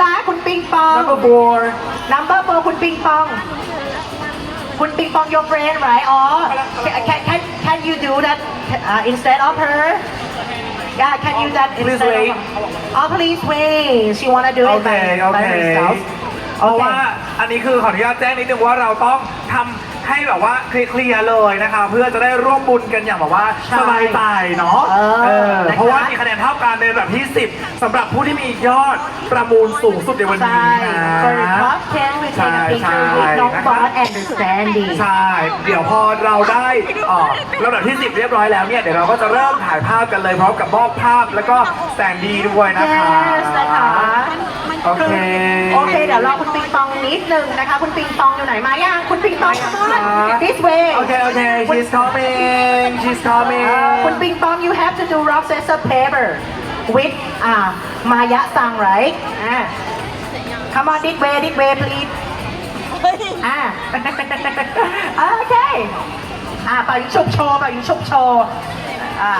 จ้าคุณปิงปอง number four number four คุณปิงปอง คุณปิงปอง your friend right อ๋อ can can can you do that uh, instead of her yeah can you that Please instead wait. of oh please wait she wanna do โอ it เค by โอ by เค herself เพราะว่าอันนี้คือขออนุญาตแจ้งนิดนึงว่าเราต้องทำให้แบบว่าเคลียร์ๆเลยนะคะ เพื่อจะได้ร่วมบุญกันอย่างแบบว่าใช่สบายใจเนาะเออนะคะ เพราะว่า มีคะแนนเท่ากันในแบบที่ 10สำหรับผู้ที่มียอดประมูลสูงสุดในวันใช่นี้นะ for the top 10 we take a ใช่ picture with น้องใช่บอส and the Sandy ใช่ เดี๋ยวพอเราได้เอ่อลำดับที่ 10 เรียบร้อยแล้วเนี่ย เดี๋ยวเราก็จะเริ่มถ่ายภาพกันเลยพร้อมกับมอบภาพแล้วก็แสนดีด้วยนะคะ yes นะคะ โอเค โอเค เดี๋ยวรอคุณปิงปองนิดนึงนะคะ คุณปิงปองอยู่ไหนมายังคุณปิงปอง come on this way โอเคโอเค she's coming she's เอ่อ coming คุณปิงปอง you have to do rock scissors paper with อ่ามายะซัง right อ่า come on this way this way please อ่าโอเคอ่าไปยิงชุบโชว์ไปยิงชุบโชว์อ่า